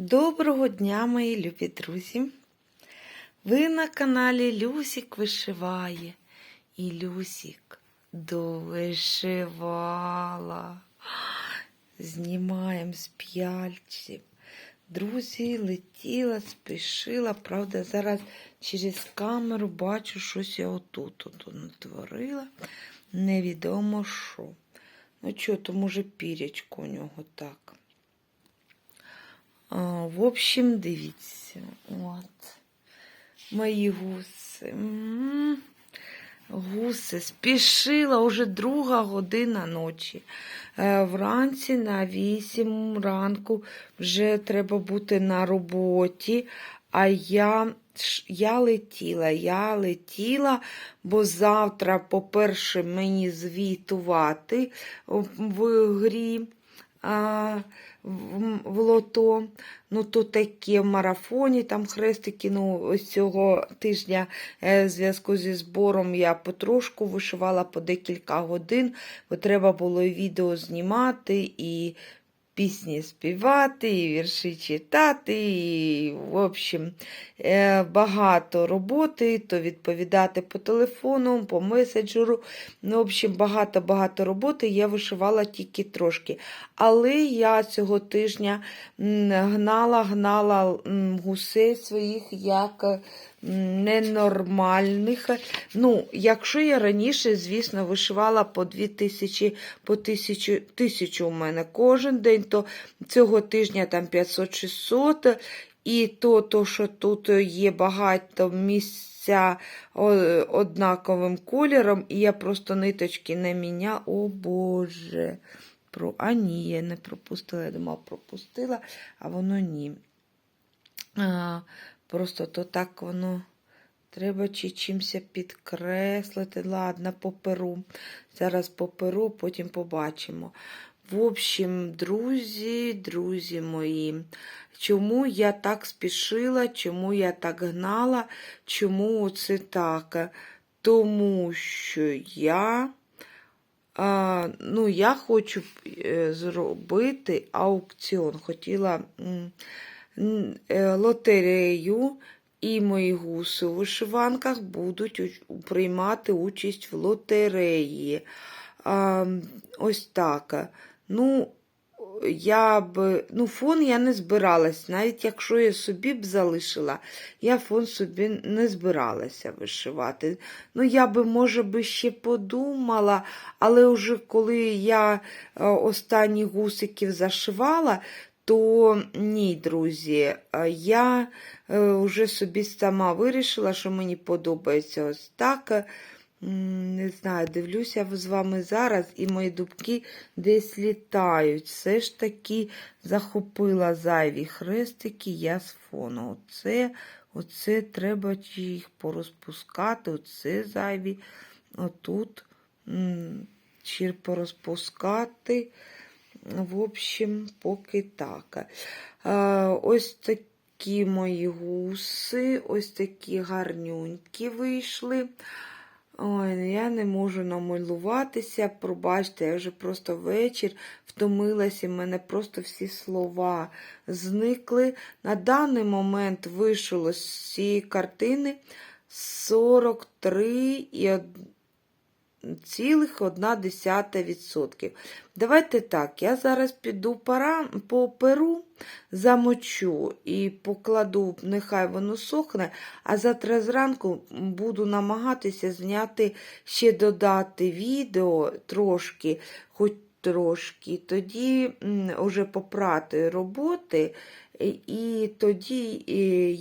Доброго дня, мої любі друзі! Ви на каналі Люсік вишиває. І Люсік довишивала. Знімаємо з п'яльців. Друзі, летіла, спішила. Правда, зараз через камеру бачу, щось я отут от натворила. Невідомо що. Ну що, то може пірячко у нього так. В общем, дивіться, от мої гуси. Гуси спішила уже друга година ночі. Е, Вранці на 8 ранку вже треба бути на роботі. А я, я летіла, я летіла, бо завтра, по-перше, мені звітувати в грі а, в, в лото. Ну, то таке в марафоні, там хрестики. Ну, цього тижня е, в зв'язку зі збором я потрошку вишивала по декілька годин, бо треба було відео знімати, і пісні співати, і вірші читати, і, в общем, е, багато роботи, то відповідати по телефону, по меседжеру. Ну, в общем, багато-багато роботи. Я вишивала тільки трошки. Але я цього тижня гнала, гнала гусей своїх як ненормальних. Ну, якщо я раніше, звісно, вишивала по 2000, по 1000, тисячу у мене кожен день, то цього тижня там 500-600. І то, то, що тут є багато місця однаковим кольором, і я просто ниточки не міняла. О Боже. Про... А ні, я не пропустила. Я думала, пропустила, а воно ні. Просто то так воно треба чи чимось підкреслити. Ладно, поперу. Зараз поперу, потім побачимо. В общем, друзі, друзі мої, чому я так спішила, чому я так гнала, чому це так? Тому що я. А, ну, я хочу е, зробити аукціон. Хотіла лотерею, і мої гуси у вишиванках будуть приймати участь в лотереї. А, ось так. Ну, я б, ну, фон я не збиралась, навіть якщо я собі б залишила, я фон собі не збиралася вишивати. Ну, я би, може би, ще подумала, але вже коли я е, останні гусиків зашивала, то ні, друзі, я вже собі сама вирішила, що мені подобається ось так. Не знаю, дивлюся з вами зараз, і мої дубки десь літають. Все ж таки захопила зайві хрестики я з фону. Оце, оце треба їх порозпускати, оце зайві. Отут чи порозпускати. В общем, поки так. Ось такі мої гуси, ось такі гарнюнькі вийшли. Ой, ну я не можу намалюватися. Пробачте, я вже просто вечір втомилася, в мене просто всі слова зникли. На даний момент вийшло з цієї картини 43 і од- цілих одна десята відсотків. Давайте так, я зараз піду пара, по замочу і покладу, нехай воно сохне, а завтра зранку буду намагатися зняти, ще додати відео трошки, хоч трошки, тоді вже попрати роботи. І тоді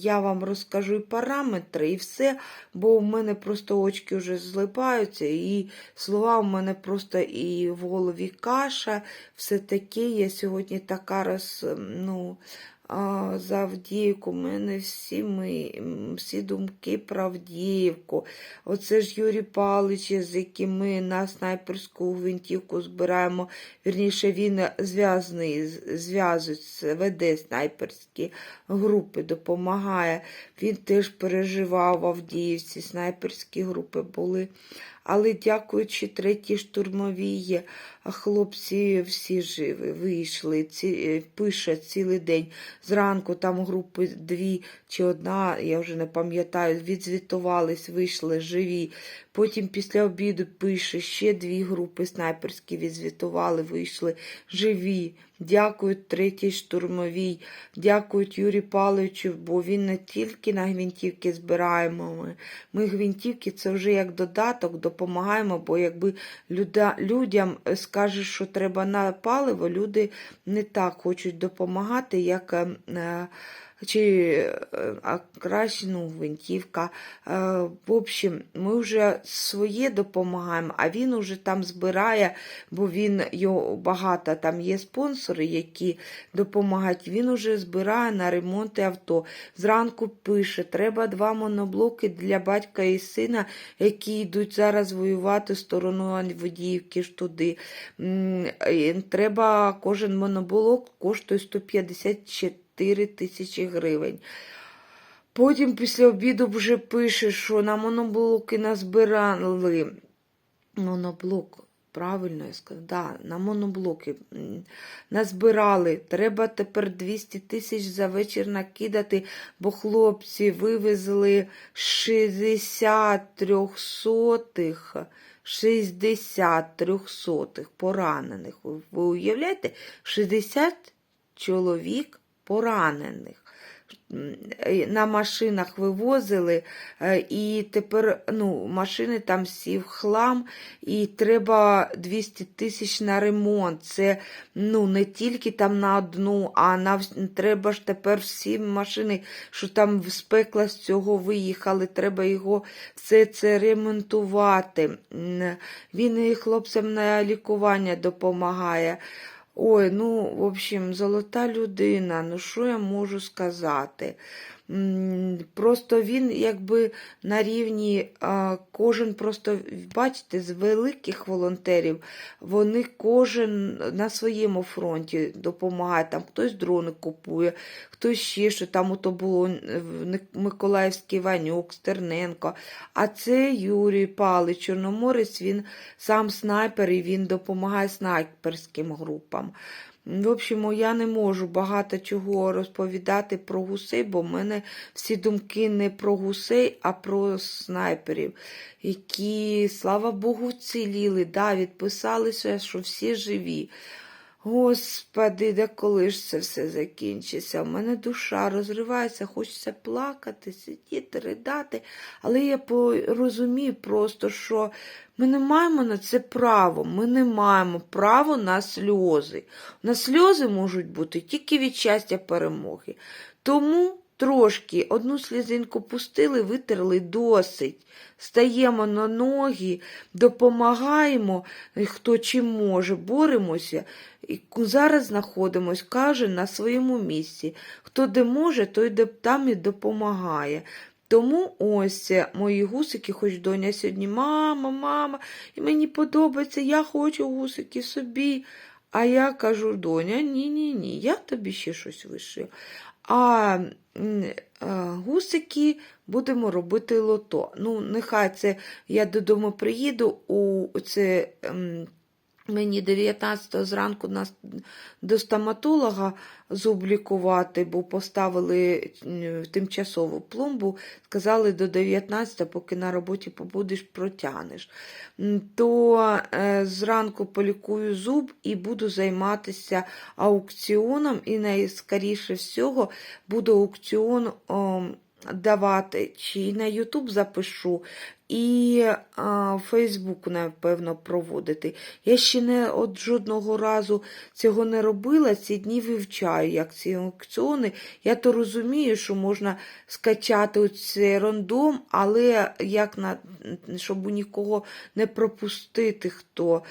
я вам розкажу і параметри, і все, бо у мене просто очки вже злипаються, і слова у мене просто і в голові каша, все таке. Я сьогодні така роз, ну, за Авдіївку. У мене всі, ми, всі думки про Авдіївку. Оце ж Юрій Павлович, з яким ми на снайперську гвинтівку збираємо. Вірніше, він зв'язаний, зв'язується, веде снайперські групи, допомагає. Він теж переживав в Авдіївці, снайперські групи були. Але дякуючи третій штурмовій, хлопці всі живі, вийшли, ці, е, пише цілий день. Зранку там групи дві чи одна, я вже не пам'ятаю, відзвітувались, вийшли живі. Потім після обіду пише ще дві групи снайперські відзвітували, вийшли живі. Дякують третій штурмовій, дякують Юрію Павловичу, бо він не тільки на гвинтівки збираємо. Ми, ми гвинтівки це вже як додаток, допомагаємо, бо якби люда, людям скажеш, що треба на паливо, люди не так хочуть допомагати, як. е, чи е, а ну, гвинтівка. Е, В общем, ми вже своє допомагаємо, а він уже там збирає, бо він його багато там є спонсори, які допомагають. Він уже збирає на ремонти авто. Зранку пише: треба два моноблоки для батька і сина, які йдуть зараз воювати стороною водіївки ж туди. Треба кожен моноблок коштує 154 4 тисячі гривень. Потім після обіду вже пише, що на моноблоки назбирали. Моноблок, правильно я сказала, да, на моноблоки назбирали. Треба тепер 200 тисяч за вечір накидати, бо хлопці вивезли 60 трьохсотих. 60 трьохсотих поранених. Ви уявляєте? 60 чоловік поранених. Е, На машинах вивозили, е, і тепер ну, машини там всі в хлам, і треба 200 тисяч на ремонт. Це ну, не тільки там на одну, а на треба ж тепер всі машини, що там з пекла з цього виїхали, треба його все це ремонтувати. Він і хлопцям на лікування допомагає. Ой, ну, в общем, золота людина, ну що я можу сказати? Просто він якби на рівні, кожен просто, бачите, з великих волонтерів, вони кожен на своєму фронті допомагає. Там хтось дрони купує, хтось ще що там ото було Миколаївський Ванюк, Стерненко. А це Юрій Палич, Чорноморець, він сам снайпер і він допомагає снайперським групам. В общем, я не можу багато чого розповідати про гусей, бо в мене всі думки не про гусей, а про снайперів, які, слава Богу, ціліли, да, відписалися, що всі живі. Господи, де коли ж це все закінчиться? У мене душа розривається, хочеться плакати, сидіти, ридати. Але я розумію просто, що ми не маємо на це право. Ми не маємо право на сльози. На сльози можуть бути тільки від щастя перемоги. Тому трошки одну слізинку пустили, витерли досить. Стаємо на ноги, допомагаємо, хто чим може, боремося. І зараз знаходимось, каже, на своєму місці. Хто де може, той де там і допомагає. Тому ось е, мої гусики, хоч доня сьогодні, мама, мама, і мені подобається, я хочу гусики собі. А я кажу, доня, ні-ні ні, я тобі ще щось вишию. А е, гусики будемо робити лото. Ну, нехай це я додому приїду, у це мені 19 зранку нас до стоматолога зуб лікувати, бо поставили тимчасову пломбу, сказали до 19, поки на роботі побудеш, протягнеш. То е, зранку полікую зуб і буду займатися аукціоном, і найскоріше всього буду аукціон. Давати, чи на Ютуб запишу, і Фейсбук, напевно, проводити. Я ще не от жодного разу цього не робила, ці дні вивчаю, як ці аукціони. Я то розумію, що можна скачати цей рандом, але як на, щоб у нікого не пропустити, хто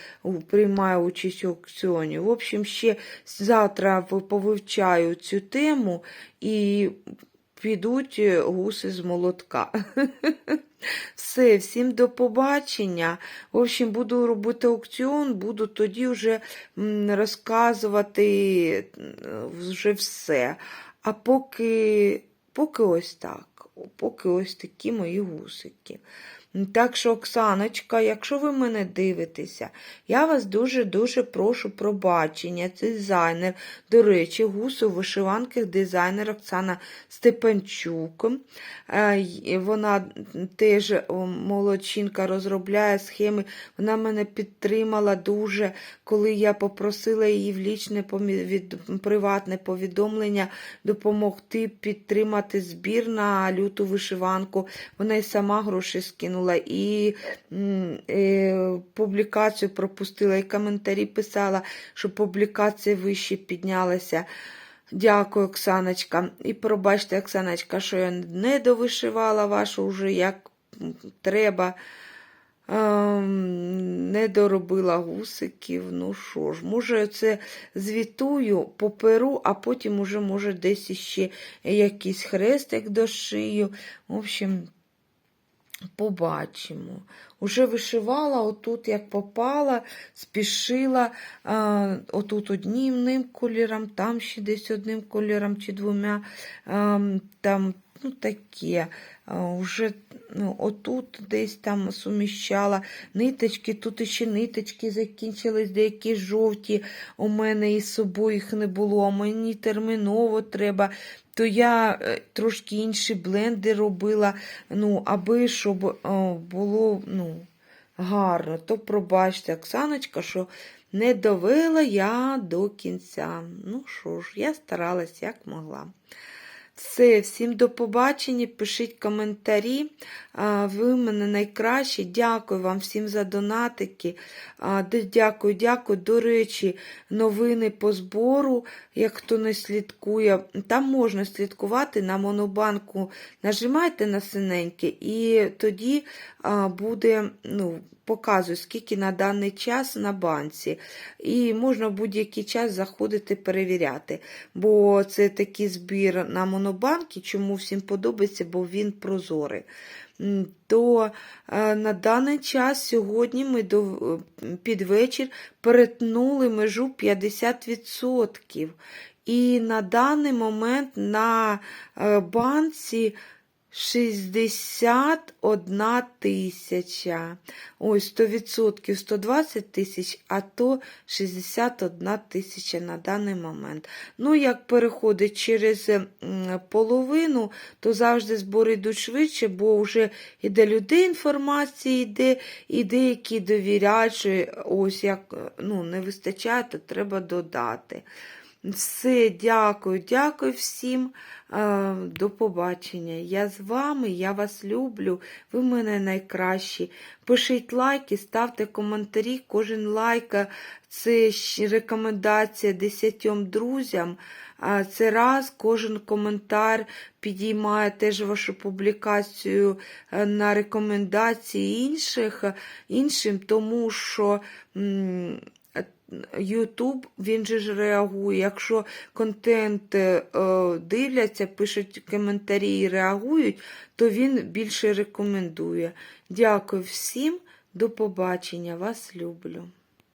приймає участь у аукціоні. В общем, ще завтра повивчаю цю тему і підуть гуси з молотка. Все, всім до побачення. В общем, буду робити аукціон, буду тоді вже розказувати вже все. А поки, поки ось так, поки ось такі мої гусики. Так що, Оксаночка, якщо ви мене дивитеся, я вас дуже-дуже прошу пробачення. Це дизайнер, до речі, гусу вишиванках дизайнер Оксана Степанчук. Е, Вона теж молодчинка розробляє схеми. Вона мене підтримала дуже, коли я попросила її в лічне приватне повідомлення допомогти підтримати збір на люту вишиванку. Вона й сама гроші скинула, і м, е, публікацію пропустила, і коментарі писала, що публікація вище піднялася. Дякую, Оксаночка. І пробачте, Оксаночка, що я не довишивала вашу вже як треба. Ем, не доробила гусиків. Ну що ж, може, це звітую, поперу, а потім уже, може, десь іще якийсь хрестик дошию. В общем, побачимо. Уже вишивала отут, як попала, спішила а, отут одним кольором, там ще десь одним кольором чи двома. А, там ну, таке. Уже ну, отут десь там суміщала ниточки, тут ще ниточки закінчились, деякі жовті. У мене із собою їх не було, а мені терміново треба. То я е, трошки інші бленди робила, ну, аби щоб було ну, гарно. То пробачте, Оксаночка, що не довела я до кінця. Ну що ж, я старалась як могла. Все, всім до побачення. Пишіть коментарі. Ви в мене найкращі. Дякую вам всім за донатики. Дякую, дякую. До речі, новини по збору, як хто не слідкує, там можна слідкувати на монобанку. Нажимайте на синеньке, і тоді буде, ну, показую, скільки на даний час на банці. І можна в будь-який час заходити перевіряти. Бо це такий збір на монобанки, чому всім подобається, бо він прозорий. То е, на даний час сьогодні ми до, е, під вечір перетнули межу 50%. І на даний момент на е, банці 61 тисяча. Ось 100% 120 тисяч, а то 61 тисяча на даний момент. Ну, як переходить через половину, то завжди збори йдуть швидше, бо вже іде людей інформації, йде, і деякі довіряють, що ось як ну, не вистачає, то треба додати. Все, дякую, дякую всім. Е, До побачення. Я з вами, я вас люблю, ви в мене найкращі. Пишіть лайки, ставте коментарі. Кожен лайк е, це рекомендація десятьом друзям. Це раз, кожен коментар підіймає теж вашу публікацію е, на рекомендації інших, іншим, тому що. Ютуб, він же ж реагує. Якщо контент е, дивляться, пишуть коментарі і реагують, то він більше рекомендує. Дякую всім, до побачення, вас люблю.